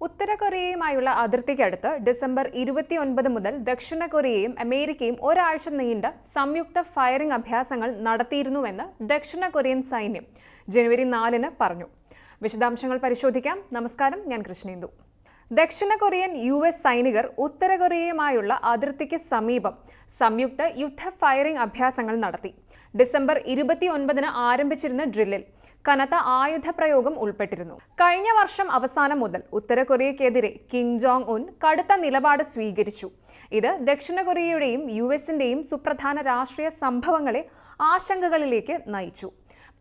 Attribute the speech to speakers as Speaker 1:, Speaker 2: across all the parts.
Speaker 1: ഉത്തര കൊറിയയുമായുള്ള അതിർത്തിക്കടുത്ത് December ഇരുപത്തിയൊൻപത് മുതൽ ദക്ഷിണ കൊറിയയും അമേരിക്കയും ഒരാഴ്ച നീണ്ട സംയുക്ത ഫയറിംഗ് അഭ്യാസങ്ങൾ നടത്തിയിരുന്നുവെന്ന് ദക്ഷിണ കൊറിയൻ സൈന്യം ജനുവരി നാലിന് പറഞ്ഞു. വിശദാംശങ്ങൾ പരിശോധിക്കാം. നമസ്കാരം. ഞാൻ കൃഷ്ണേന്ദു. ദക്ഷിണ കൊറിയൻ യു എസ് സൈനികർ ഉത്തര കൊറിയയുമായുള്ള അതിർത്തിക്ക് സമീപം സംയുക്ത യുദ്ധ ഫയറിംഗ് അഭ്യാസങ്ങൾ നടത്തി. ഡിസംബർ ഇരുപത്തി ഒൻപതിന് ആരംഭിച്ചിരുന്ന ഡ്രില്ലിൽ കനത്ത ആയുധ പ്രയോഗം ഉൾപ്പെട്ടിരുന്നു. കഴിഞ്ഞ വർഷം അവസാനം മുതൽ ഉത്തര കൊറിയക്കെതിരെ കിം ജോങ് ഉൻ കടുത്ത നിലപാട് സ്വീകരിച്ചു. ഇത് ദക്ഷിണ കൊറിയയുടെയും യു എസിന്റെയും സുപ്രധാന രാഷ്ട്രീയ സംഭവങ്ങളെ ആശങ്കകളിലേക്ക് നയിച്ചു.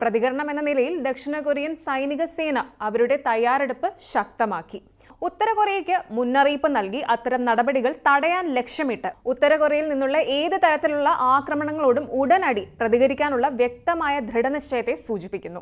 Speaker 1: പ്രതികരണം എന്ന നിലയിൽ ദക്ഷിണ കൊറിയൻ സൈനിക സേന അവരുടെ തയ്യാറെടുപ്പ് ശക്തമാക്കി. ഉത്തര കൊറിയയ്ക്ക് മുന്നറിയിപ്പ് നൽകി അത്തരം നടപടികൾ തടയാൻ ലക്ഷ്യമിട്ട്. ഉത്തര കൊറിയയിൽ നിന്നുള്ള ഏത് തരത്തിലുള്ള ആക്രമണങ്ങളോടും ഉടനടി പ്രതികരിക്കാനുള്ള വ്യക്തമായ ദൃഢനിശ്ചയത്തെ സൂചിപ്പിക്കുന്നു.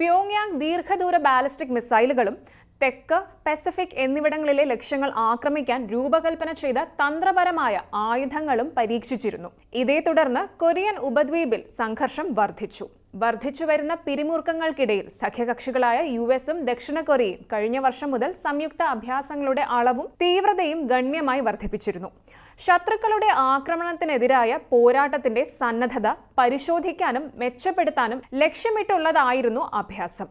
Speaker 1: പ്യോങ്യാങ് ദീർഘദൂര ബാലിസ്റ്റിക് മിസൈലുകളും തെക്ക് പസഫിക് എന്നിവിടങ്ങളിലെ ലക്ഷ്യങ്ങൾ ആക്രമിക്കാൻ രൂപകൽപ്പന ചെയ്ത തന്ത്രപരമായ ആയുധങ്ങളും പരീക്ഷിച്ചിരുന്നു. ഇതേ തുടർന്ന് കൊറിയൻ ഉപദ്വീപിൽ സംഘർഷം വർദ്ധിച്ചു. വർദ്ധിച്ചു വരുന്ന പിരിമുറുക്കങ്ങൾക്കിടയിൽ സഖ്യകക്ഷികളായ യു എസും ദക്ഷിണ കൊറിയയും കഴിഞ്ഞ വർഷം മുതൽ സംയുക്ത അഭ്യാസങ്ങളുടെ അളവും തീവ്രതയും ഗണ്യമായി വർദ്ധിപ്പിച്ചിരുന്നു. ശത്രുക്കളുടെ ആക്രമണത്തിനെതിരായ പോരാട്ടത്തിന്റെ സന്നദ്ധത പരിശോധിക്കാനും മെച്ചപ്പെടുത്താനും ലക്ഷ്യമിട്ടുള്ളതായിരുന്നു അഭ്യാസം.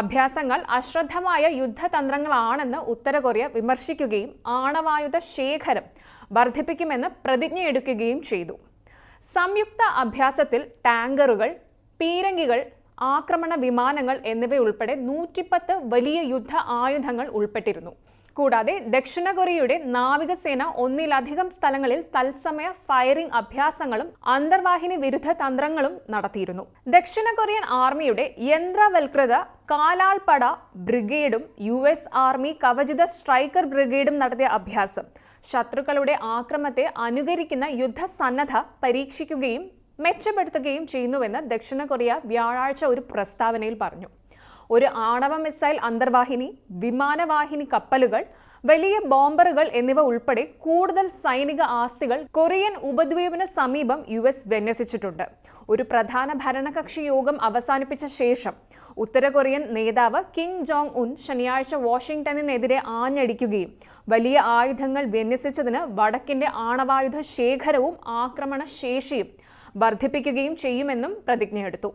Speaker 1: അഭ്യാസങ്ങൾ അശ്രദ്ധമായ യുദ്ധതന്ത്രങ്ങളാണെന്ന് ഉത്തര കൊറിയ വിമർശിക്കുകയും ആണവായുധ ശേഖരം വർദ്ധിപ്പിക്കുമെന്ന് പ്രതിജ്ഞയെടുക്കുകയും ചെയ്തു. സംയുക്ത അഭ്യാസത്തിൽ ടാങ്കറുകൾ പീരങ്കികൾ ആക്രമണ വിമാനങ്ങൾ എന്നിവയുൾപ്പെടെ നൂറ്റിപ്പത്ത് വലിയ യുദ്ധ ആയുധങ്ങൾ ഉൾപ്പെട്ടിരുന്നു. കൂടാതെ ദക്ഷിണ കൊറിയയുടെ നാവികസേന ഒന്നിലധികം സ്ഥലങ്ങളിൽ തത്സമയ ഫയറിംഗ് അഭ്യാസങ്ങളും അന്തർവാഹിനി വിരുദ്ധ തന്ത്രങ്ങളും നടത്തിയിരുന്നു. ദക്ഷിണ കൊറിയൻ ആർമിയുടെ യന്ത്രവൽകൃത കാലാൾപ്പട ബ്രിഗേഡും യു എസ് ആർമി കവചിത സ്ട്രൈക്കർ ബ്രിഗേഡും നടത്തിയ അഭ്യാസം. ശത്രുക്കളുടെ ആക്രമത്തെ അനുകരിക്കുന്ന യുദ്ധസന്നദ്ധ പരീക്ഷിക്കുകയും മെച്ചപ്പെടുത്തുകയും ചെയ്യുന്നുവെന്ന് ദക്ഷിണ കൊറിയ വ്യാഴാഴ്ച ഒരു പ്രസ്താവനയിൽ പറഞ്ഞു. ഒരു ആണവ മിസൈൽ അന്തർവാഹിനി വിമാനവാഹിനി കപ്പലുകൾ വലിയ ബോംബറുകൾ എന്നിവ ഉൾപ്പെടെ കൂടുതൽ സൈനിക ആസ്തികൾ കൊറിയൻ ഉപദ്വീപിന് സമീപം യു എസ് വിന്യസിച്ചിട്ടുണ്ട്. ഒരു പ്രധാന ഭരണകക്ഷി യോഗം അവസാനിപ്പിച്ച ശേഷം ഉത്തര കൊറിയൻ നേതാവ് കിം ജോങ് ഉൻ ശനിയാഴ്ച വാഷിംഗ്ടണിനെതിരെ ആഞ്ഞടിക്കുകയും വലിയ ആയുധങ്ങൾ വിന്യസിച്ചതിന് വടക്കിന്റെ ആണവായുധ ശേഖരവും ആക്രമണ ശേഷിയും വർദ്ധിപ്പിക്കുകയും ചെയ്യുമെന്നും പ്രതിജ്ഞയെടുത്തു.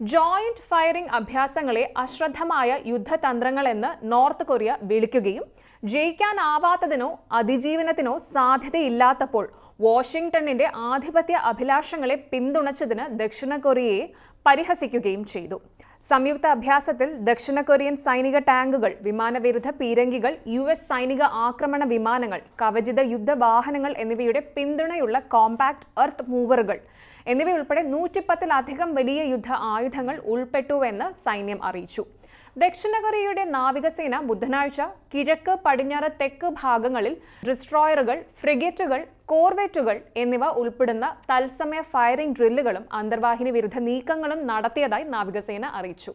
Speaker 1: ജോയിന്റ് ഫയറിംഗ് അഭ്യാസങ്ങളെ അശ്രദ്ധമായ യുദ്ധതന്ത്രങ്ങളെന്ന് നോർത്ത് കൊറിയ വിളിക്കുകയും ജയിക്കാനാവാത്തതിനോ അതിജീവനത്തിനോ സാധ്യതയില്ലാത്തപ്പോൾ വാഷിംഗ്ടണിന്റെ ആധിപത്യ അഭിലാഷങ്ങളെ പിന്തുണച്ചതിന് ദക്ഷിണ കൊറിയയെ പരിഹസിക്കുകയും ചെയ്തു. സംയുക്ത അഭ്യാസത്തിൽ ദക്ഷിണ കൊറിയൻ സൈനിക ടാങ്കുകൾ വിമാനവിരുദ്ധ പീരങ്കികൾ യു എസ് സൈനിക ആക്രമണ വിമാനങ്ങൾ കവചിത യുദ്ധവാഹനങ്ങൾ എന്നിവയുടെ പിന്തുണയുള്ള കോമ്പാക്ട് എർത്ത് മൂവറുകൾ എന്നിവയുൾപ്പെടെ നൂറ്റിപ്പത്തിലധികം വലിയ യുദ്ധ ആയുധങ്ങൾ ഉൾപ്പെട്ടുവെന്ന് സൈന്യം അറിയിച്ചു. ദക്ഷിണ കൊറിയയുടെ നാവികസേന ബുധനാഴ്ച കിഴക്ക് പടിഞ്ഞാറ് തെക്ക് ഭാഗങ്ങളിൽ ഡിസ്ട്രോയറുകൾ ഫ്രിഗേറ്റുകൾ കോർവെറ്റുകൾ എന്നിവ ഉൾപ്പെടുന്ന തത്സമയ ഫയറിംഗ് ഡ്രില്ലുകളും അന്തർവാഹിനി വിരുദ്ധ നീക്കങ്ങളും നടത്തിയതായി നാവികസേന അറിയിച്ചു.